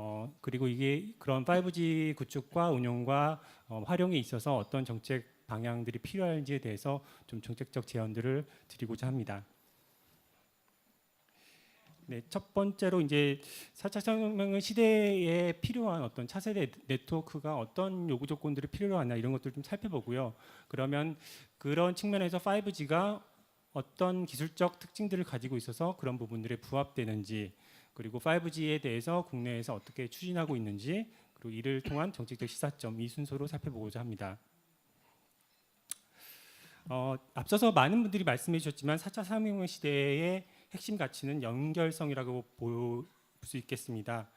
어, 그리고 이게 그런 5G 구축과 운용과 어, 활용에 있어서 어떤 정책 방향들이 필요한지에 대해서 좀 정책적 제안들을 드리고자 합니다. 네, 첫 번째로 이제 4차 산업혁명 시대에 필요한 어떤 차세대 네트워크가 어떤 요구 조건들이 필요하나 이런 것들 좀 살펴보고요. 그러면 그런 측면에서 5G가 어떤 기술적 특징들을 가지고 있어서 그런 부분들에 부합되는지 그리고 5G에 대해서 국내에서 어떻게 추진하고 있는지 그리고 이를 통한 정책적 시사점 이 순서로 살펴보고자 합니다. 어, 앞서서 많은 분들이 말씀해 주셨지만 4차 산업혁명 시대의 핵심 가치는 연결성이라고 볼 수 있겠습니다.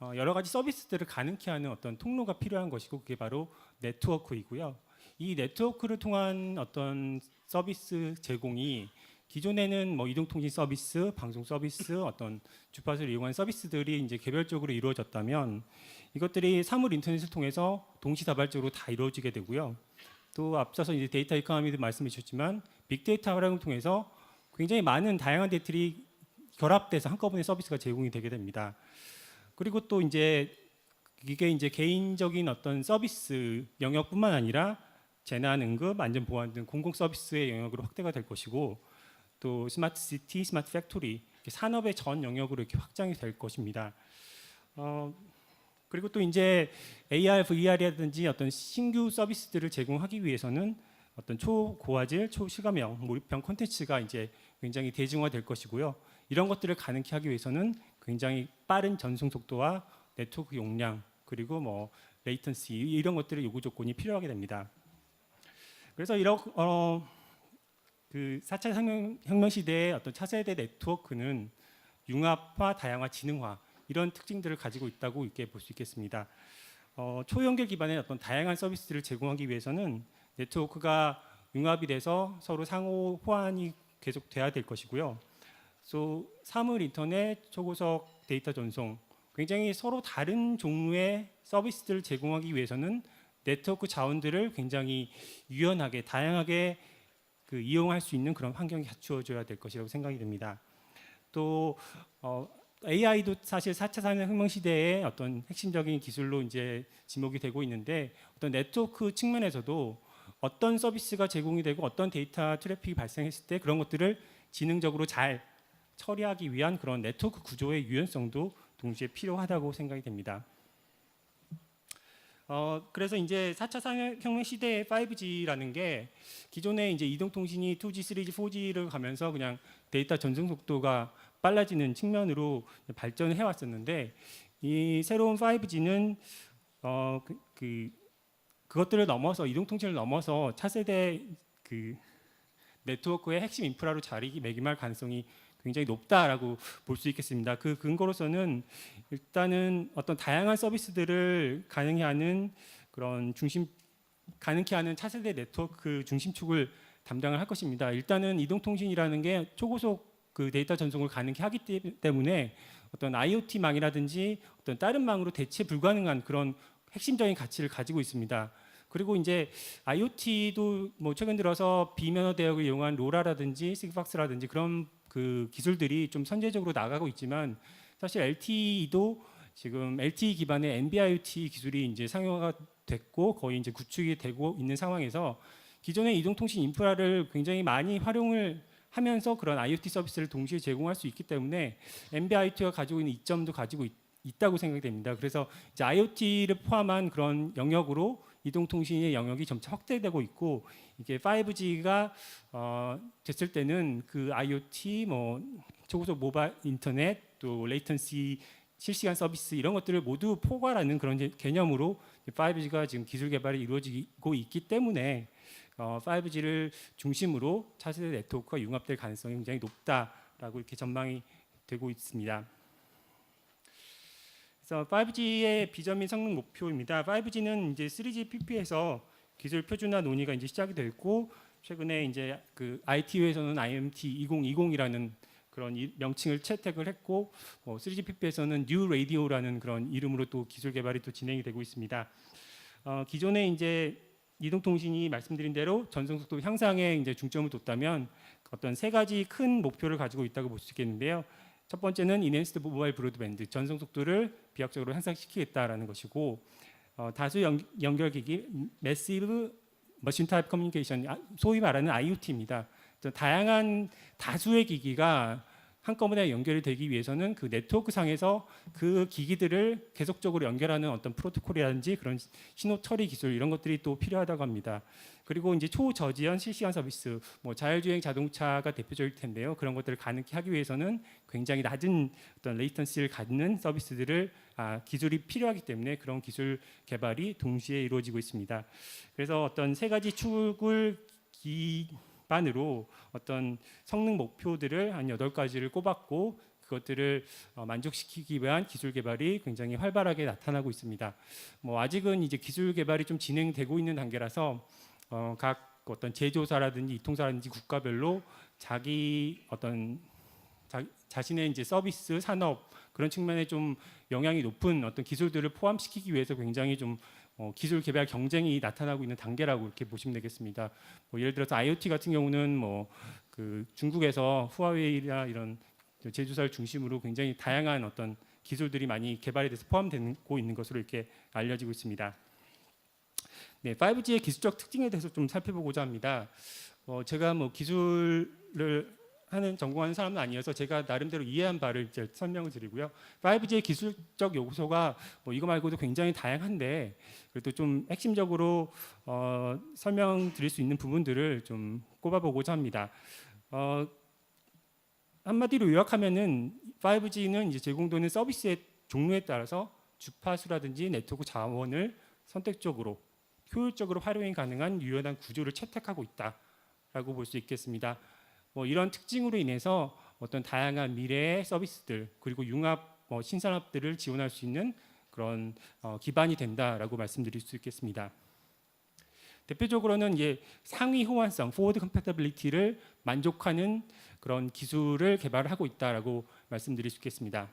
어, 여러 가지 서비스들을 가능케 하는 어떤 통로가 필요한 것이고 그게 바로 네트워크이고요. 이 네트워크를 통한 어떤 서비스 제공이 기존에는 뭐 이동통신 서비스, 방송 서비스, 어떤 주파수를 이용한 서비스들이 이제 개별적으로 이루어졌다면 이것들이 사물 인터넷을 통해서 동시다발적으로 다 이루어지게 되고요. 또 앞서서 이제 데이터 이코노미도 말씀해 주셨지만 빅데이터 활용을 통해서 굉장히 많은 다양한 데이터들이 결합돼서 한꺼번에 서비스가 제공이 되게 됩니다. 그리고 또 이제 이게 이제 개인적인 어떤 서비스 영역뿐만 아니라 재난 응급, 안전 보안 등 공공 서비스의 영역으로 확대가 될 것이고 또 스마트 시티, 스마트 팩토리 산업의 전 영역으로 이렇게 확장이 될 것입니다. 어, 그리고 또 이제 AR, VR이라든지 어떤 신규 서비스들을 제공하기 위해서는 어떤 초고화질, 초실감형, 몰입형 콘텐츠가 이제 굉장히 대중화될 것이고요. 이런 것들을 가능케 하기 위해서는 굉장히 빠른 전송 속도와 네트워크 용량 그리고 뭐 레이턴시 이런 것들의 요구 조건이 필요하게 됩니다. 그래서 이런 어, 그 4차 혁명, 혁명 시대의 어떤 차세대 네트워크는 융합화, 다양화, 지능화 이런 특징들을 가지고 있다고 이렇게 볼 수 있겠습니다. 어, 초연결 기반의 어떤 다양한 서비스를 제공하기 위해서는 네트워크가 융합이 돼서 서로 상호 호환이 계속 돼야 될 것이고요. 또 사물 인터넷, 초고속 데이터 전송 굉장히 서로 다른 종류의 서비스들을 제공하기 위해서는 네트워크 자원들을 굉장히 유연하게 다양하게 그 이용할 수 있는 그런 환경이 갖추어져야 될 것이라고 생각이 됩니다. 또 어, AI도 사실 4차 산업 혁명 시대의 어떤 핵심적인 기술로 이제 지목이 되고 있는데 어떤 네트워크 측면에서도 어떤 서비스가 제공이 되고 어떤 데이터 트래픽이 발생했을 때 그런 것들을 지능적으로 잘 처리하기 위한 그런 네트워크 구조의 유연성도 동시에 필요하다고 생각이 됩니다. 어, 그래서 이제 4차 산업혁명 시대의 5G라는 게 기존에 이제 이동통신이 2G, 3G, 4G를 가면서 그냥 데이터 전송 속도가 빨라지는 측면으로 발전을 해왔었는데 이 새로운 5G는 어, 그, 그 그것들을 넘어서 이동통신을 넘어서 차세대 그 네트워크의 핵심 인프라로 자리매김할 가능성이 굉장히 높다라고 볼 수 있겠습니다. 그 근거로서는 일단은 어떤 다양한 서비스들을 가능히 하는 그런 중심 가능케 하는 차세대 네트워크 중심축을 담당을 할 것입니다. 일단은 이동통신이라는 게 초고속 그 데이터 전송을 가능케 하기 때문에 어떤 IoT망이라든지 어떤 다른 망으로 대체 불가능한 그런 핵심적인 가치를 가지고 있습니다. 그리고 이제 IoT도 뭐 최근 들어서 비면허 대역을 이용한 로라라든지 시그박스라든지 그런 그 기술들이 좀 선제적으로 나가고 있지만 사실 LTE도 지금 LTE 기반의 NB-IoT 기술이 이제 상용화가 됐고 거의 이제 구축이 되고 있는 상황에서 기존의 이동통신 인프라를 굉장히 많이 활용을 하면서 그런 IoT 서비스를 동시에 제공할 수 있기 때문에 NB-IoT가 가지고 있는 이점도 가지고 있, 있다고 생각이 됩니다. 그래서 이제 IoT를 포함한 그런 영역으로 이동통신의 영역이 점차 확대되고 있고 이게 5G가 어, 됐을 때는 그 IoT 뭐 초고속 모바일 인터넷 또 레이턴시 실시간 서비스 이런 것들을 모두 포괄하는 그런 개념으로 5G가 지금 기술 개발이 이루어지고 있기 때문에 어, 5G를 중심으로 차세대 네트워크가 융합될 가능성이 굉장히 높다라고 이렇게 전망이 되고 있습니다. 그래서 5G의 비전 및 성능 목표입니다. 5G는 이제 3G PP에서 기술 표준화 논의가 이제 시작이 됐고 최근에 이제 그 ITU에서는 IMT 2020이라는 그런 이- 명칭을 채택을 했고 뭐 3G PP에서는 뉴 라디오라는 그런 이름으로 또 기술 개발이 또 진행이 되고 있습니다. 어, 기존에 이제 이동통신이 말씀드린 대로 전송 속도 향상에 이제 중점을 뒀다면 어떤 세 가지 큰 목표를 가지고 있다고 볼 수 있겠는데요. 첫 번째는 인핸스드 모바일 브로드밴드 전송 속도를 비약적으로 향상시키겠다라는 것이고 어, 다수 연, 연결기기 매시브 머신 타입 커뮤니케이션 아, 소위 말하는 IoT입니다. 다양한 다수의 기기가 한꺼번에 연결이 되기 위해서는 그 네트워크 상에서 그 기기들을 계속적으로 연결하는 어떤 프로토콜이라든지 그런 신호 처리 기술 이런 것들이 또 필요하다고 합니다. 그리고 이제 초저지연 실시간 서비스, 뭐 자율주행 자동차가 대표적일 텐데요. 그런 것들을 가능케 하기 위해서는 굉장히 낮은 어떤 레이턴시를 갖는 서비스들을 아, 기술이 필요하기 때문에 그런 기술 개발이 동시에 이루어지고 있습니다. 그래서 어떤 세 가지 축을 기 반으로 어떤 성능 목표들을 한 여덟 가지를 꼽았고 그것들을 어, 만족시키기 위한 기술 개발이 굉장히 활발하게 나타나고 있습니다. 뭐 아직은 이제 기술 개발이 좀 진행되고 있는 단계라서 어, 각 어떤 제조사라든지 이통사라든지 국가별로 자기 어떤 자, 자신의 이제 서비스 산업 그런 측면에 좀 영향이 높은 어떤 기술들을 포함시키기 위해서 굉장히 좀 어, 기술 개발 경쟁이 나타나고 있는 단계라고 이렇게 보시면 되겠습니다. 뭐 예를 들어서 IoT 같은 경우는 뭐 그 중국에서 후아웨이나 이런 제조사를 중심으로 굉장히 다양한 어떤 기술들이 많이 개발이 돼서 포함되고 있는 것으로 이렇게 알려지고 있습니다. 네, 5G의 기술적 특징에 대해서 좀 살펴보고자 합니다. 어, 제가 뭐 기술을 하는 전공하는 사람은 아니어서 제가 나름대로 이해한 바를 이제 설명을 드리고요. 5G의 기술적 요소가 뭐 이거 말고도 굉장히 다양한데 그래도 좀 핵심적으로 어, 설명드릴 수 있는 부분들을 좀 꼽아보고자 합니다. 어, 한마디로 요약하면은 5G는 이제 제공되는 서비스의 종류에 따라서 주파수라든지 네트워크 자원을 선택적으로 효율적으로 활용이 가능한 유연한 구조를 채택하고 있다라고 볼 수 있겠습니다. 뭐 이런 특징으로 인해서 어떤 다양한 미래의 서비스들 그리고 융합 뭐 신산업들을 지원할 수 있는 그런 어, 기반이 된다라고 말씀드릴 수 있겠습니다. 대표적으로는 이제 상위 호환성 (forward compatibility를 만족하는 그런 기술을 개발하고 있다라고 말씀드릴 수 있겠습니다.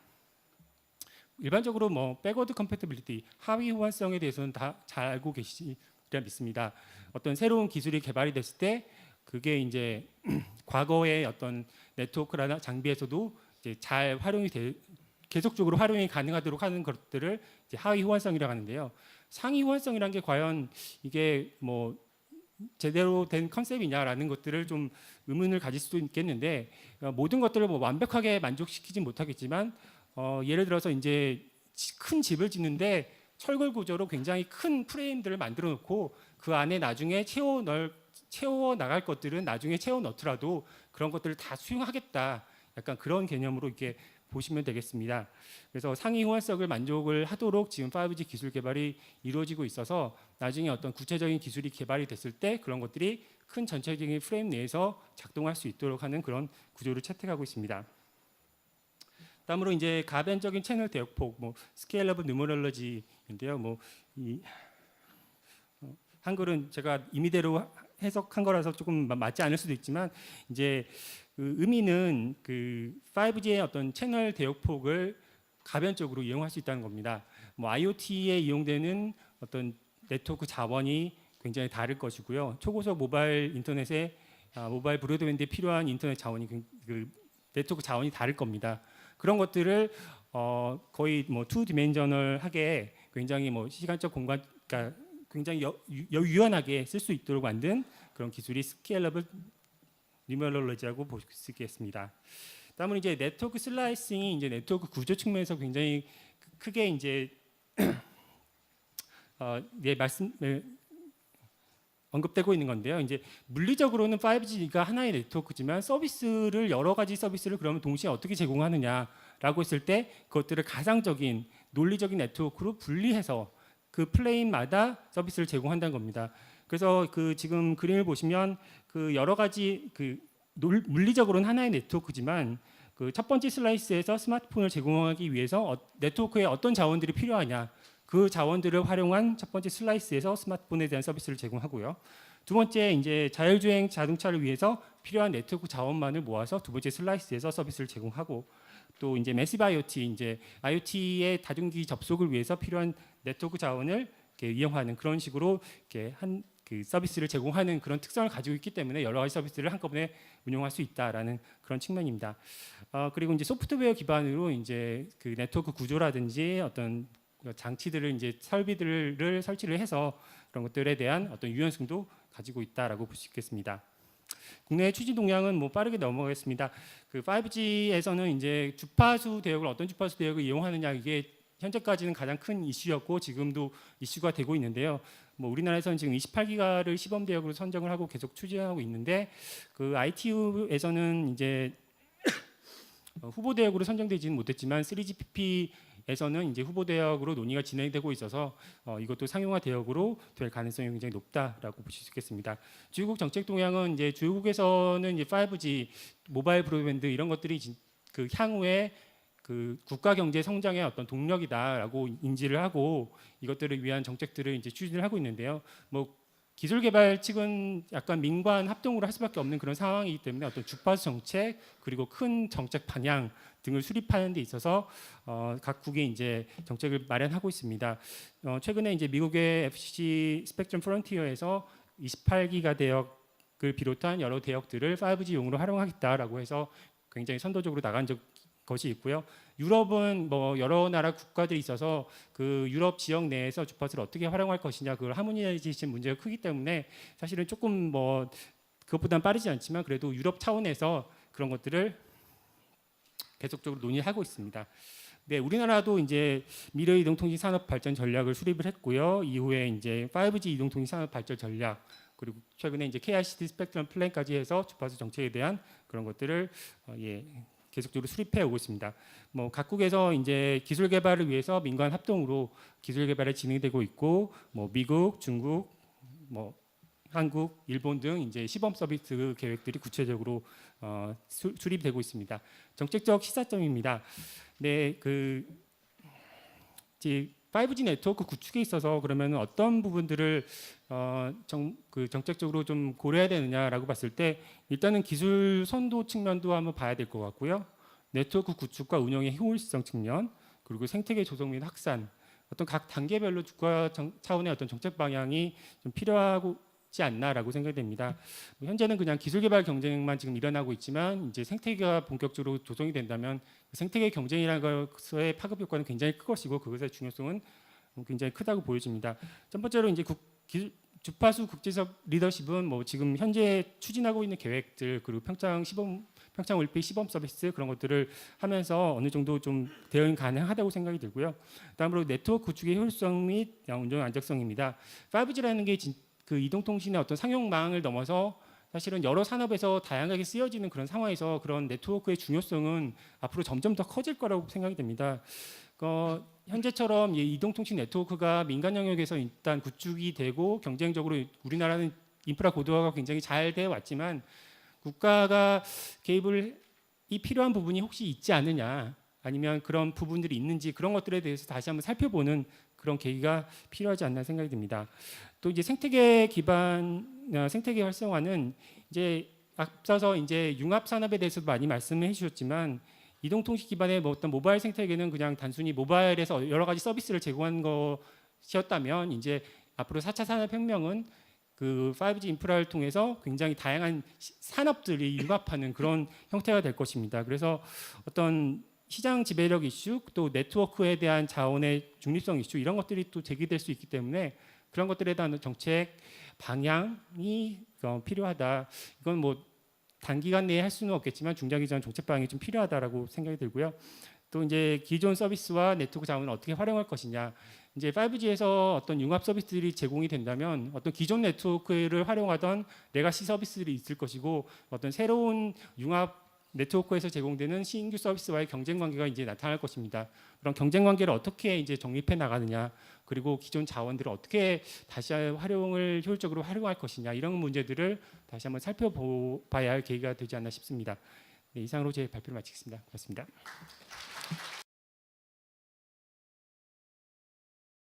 일반적으로 뭐 백워드 컴패티빌리티 하위 호환성에 대해서는 다 잘 알고 계시리라 믿습니다. 어떤 새로운 기술이 개발이 됐을 때 그게 이제 과거의 어떤 네트워크나 장비에서도 이제 잘 활용이 될 계속적으로 활용이 가능하도록 하는 것들을 하위 호환성이라고 하는데요. 상위 호환성이라는 게 과연 이게 뭐 제대로 된 컨셉이냐라는 것들을 좀 의문을 가질 수도 있겠는데 어, 모든 것들을 뭐 완벽하게 만족시키지 못하겠지만 어, 예를 들어서 이제 지- 큰 집을 짓는데 철골 구조로 굉장히 큰 프레임들을 만들어 놓고 그 안에 나중에 채워 넣을 채워 나갈 것들은 나중에 채워 넣더라도 그런 것들을 다 수용하겠다. 약간 그런 개념으로 이렇게 보시면 되겠습니다. 그래서 상위 호환성을 만족을 하도록 지금 5G 기술 개발이 이루어지고 있어서 나중에 어떤 구체적인 기술이 개발이 됐을 때 그런 것들이 큰 전체적인 프레임 내에서 작동할 수 있도록 하는 그런 구조를 채택하고 있습니다. 다음으로 이제 가변적인 채널 대역폭, 뭐 스케일러블 뉴머럴러지인데요. 뭐이 어, 한글은 제가 임의대로 해석한 거라서 조금 마- 맞지 않을 수도 있지만 이제 그 의미는 그 5G의 어떤 채널 대역폭을 가변적으로 이용할 수 있다는 겁니다. 뭐 IoT에 이용되는 어떤 네트워크 자원이 굉장히 다를 것이고요. 초고속 모바일 인터넷에 아, 모바일 브로드밴드에 필요한 인터넷 자원이 그- 그 네트워크 자원이 다를 겁니다. 그런 것들을 어, 거의 뭐 투 디멘셔널하게 굉장히 뭐 시간적 공간 그러니까 굉장히 여, 유- 유연하게 쓸 수 있도록 만든 그런 기술이 스케일러블 뉴멀러지라고 볼 수 있겠습니다. 다음은 이제 네트워크 슬라이싱이 이제 네트워크 구조 측면에서 굉장히 크- 크게 이제 어, 예, 말씀 예, 언급되고 있는 건데요. 이제 물리적으로는 5G가 하나의 네트워크지만 서비스를 여러 가지 서비스를 그러면 동시에 어떻게 제공하느냐라고 했을 때 그것들을 가상적인 논리적인 네트워크로 분리해서 그 플레인마다 서비스를 제공한다는 겁니다. 그래서 그 지금 그림을 보시면 그 여러 가지 그 논- 물리적으로는 하나의 네트워크지만 그 첫 번째 슬라이스에서 스마트폰을 제공하기 위해서 어- 네트워크에 어떤 자원들이 필요하냐 그 자원들을 활용한 첫 번째 슬라이스에서 스마트폰에 대한 서비스를 제공하고요. 두 번째 이제 자율주행 자동차를 위해서 필요한 네트워크 자원만을 모아서 두 번째 슬라이스에서 서비스를 제공하고 또 이제 매시브 IoT 이제 IoT의 다중기 접속을 위해서 필요한 네트워크 자원을 이용하는 그런 식으로 이렇게 한 그 서비스를 제공하는 그런 특성을 가지고 있기 때문에 여러 가지 서비스를 한꺼번에 운용할 수 있다라는 그런 측면입니다. 어, 그리고 이제 소프트웨어 기반으로 이제 그 네트워크 구조라든지 어떤 장치들을 이제 설비들을 설치를 해서 그런 것들에 대한 어떤 유연성도 가지고 있다라고 볼 수 있겠습니다. 국내 추진 동향은 뭐 빠르게 넘어가겠습니다. 그 5G에서는 이제 주파수 대역을 어떤 주파수 대역을 이용하느냐 이게 현재까지는 가장 큰 이슈였고 지금도 이슈가 되고 있는데요. 뭐 우리나라에서는 지금 28기가를 시범 대역으로 선정을 하고 계속 추진하고 있는데 그 ITU에서는 이제 어, 후보 대역으로 선정되지는 못했지만 3GPP 에서는 이제 후보 대역으로 논의가 진행되고 있어서 어, 이것도 상용화 대역으로 될 가능성이 굉장히 높다라고 보실 수 있겠습니다. 주요국 정책 동향은 이제 주요국에서는 이제 5G 모바일 브로드밴드 이런 것들이 진- 그 향후에 그 국가 경제 성장의 어떤 동력이다라고 인지를 하고 이것들을 위한 정책들을 이제 추진을 하고 있는데요. 뭐 기술 개발 측은 약간 민관 합동으로 할 수밖에 없는 그런 상황이기 때문에 어떤 주파수 정책 그리고 큰 정책 방향 등을 수립하는 데 있어서 어, 각국이 이제 정책을 마련하고 있습니다. 어, 최근에 이제 미국의 FCC 스펙트럼 프론티어에서 28기가 대역을 비롯한 여러 대역들을 5G용으로 활용하겠다라고 해서 굉장히 선도적으로 나간 적 것이 있고요. 유럽은 뭐 여러 나라 국가들이 있어서 그 유럽 지역 내에서 주파수를 어떻게 활용할 것이냐 그걸 하모니제이션 문제가 크기 때문에 사실은 조금 뭐 그것보다는 빠르지 않지만 그래도 유럽 차원에서 그런 것들을 계속적으로 논의하고 있습니다. 네, 우리나라도 이제 미래 이동통신 산업 발전 전략을 수립을 했고요. 이후에 이제 5G 이동통신 산업 발전 전략 그리고 최근에 이제 KICT 스펙트럼 플랜까지 해서 주파수 정책에 대한 그런 것들을 어, 예, 계속적으로 수립해 오고 있습니다. 뭐 각국에서 이제 기술 개발을 위해서 민관 합동으로 기술 개발이 진행되고 있고 뭐 미국, 중국, 뭐 한국, 일본 등 이제 시범 서비스 계획들이 구체적으로 어, 수, 수립되고 있습니다. 정책적 시사점입니다. 네, 그 이제 5G 네트워크 구축에 있어서 그러면 어떤 부분들을 어, 정, 그 정책적으로 좀 고려해야 되느냐라고 봤을 때 일단은 기술 선도 측면도 한번 봐야 될 것 같고요. 네트워크 구축과 운영의 효율성 측면 그리고 생태계 조성 및 확산 어떤 각 단계별로 국가 정- 차원의 어떤 정책 방향이 좀 필요하 지 않나라고 생각됩니다. 뭐 현재는 그냥 기술 개발 경쟁만 지금 일어나고 있지만 이제 생태계가 본격적으로 조성이 된다면 그 생태계 경쟁이라는 것의 파급 효과는 굉장히 클 것이고 그것의 중요성은 굉장히 크다고 보여집니다. 첫 번째로 이제 국, 기술, 주파수 국제적 리더십은 뭐 지금 현재 추진하고 있는 계획들 그리고 평창 시범 평창 올림픽 시범 서비스 그런 것들을 하면서 어느 정도 좀 대응 가능하다고 생각이 들고요. 다음으로 네트워크 구축의 효율성 및 운영 안정성입니다. 5G라는 게 그 이동통신의 어떤 상용망을 넘어서 사실은 여러 산업에서 다양하게 쓰여지는 그런 상황에서 그런 네트워크의 중요성은 앞으로 점점 더 커질 거라고 생각이 됩니다. 어, 현재처럼 이 이동통신 네트워크가 민간 영역에서 일단 구축이 되고 경쟁적으로 우리나라는 인프라 고도화가 굉장히 잘 되어 왔지만 국가가 개입을 이 필요한 부분이 혹시 있지 않느냐 아니면 그런 부분들이 있는지 그런 것들에 대해서 다시 한번 살펴보는 그런 계기가 필요하지 않나 생각이 듭니다. 또 이제 생태계 기반 어, 생태계 활성화는 이제 앞서서 이제 융합 산업에 대해서도 많이 말씀해 주셨지만 이동통신 기반의 뭐 어떤 모바일 생태계는 그냥 단순히 모바일에서 여러 가지 서비스를 제공하는 것이었다면 이제 앞으로 4차 산업혁명은 그 5G 인프라를 통해서 굉장히 다양한 시- 산업들이 융합하는 그런 형태가 될 것입니다. 그래서 어떤 시장 지배력 이슈 또 네트워크에 대한 자원의 중립성 이슈 이런 것들이 또 제기될 수 있기 때문에 그런 것들에 대한 정책 방향이 어, 필요하다. 이건 뭐 단기간 내에 할 수는 없겠지만 중장기전 정책 방향이 좀 필요하다라고 생각이 들고요. 또 이제 기존 서비스와 네트워크 자원을 어떻게 활용할 것이냐. 이제 5G에서 어떤 융합 서비스들이 제공이 된다면 어떤 기존 네트워크를 활용하던 레가시 서비스들이 있을 것이고 어떤 새로운 융합 네트워크에서 제공되는 신규 서비스와의 경쟁 관계가 이제 나타날 것입니다. 그런 경쟁 관계를 어떻게 이제 정립해 나가느냐, 그리고 기존 자원들을 어떻게 다시 활용을 효율적으로 활용할 것이냐 이런 문제들을 다시 한번 살펴봐야 할 계기가 되지 않나 싶습니다. 네, 이상으로 제 발표를 마치겠습니다. 고맙습니다.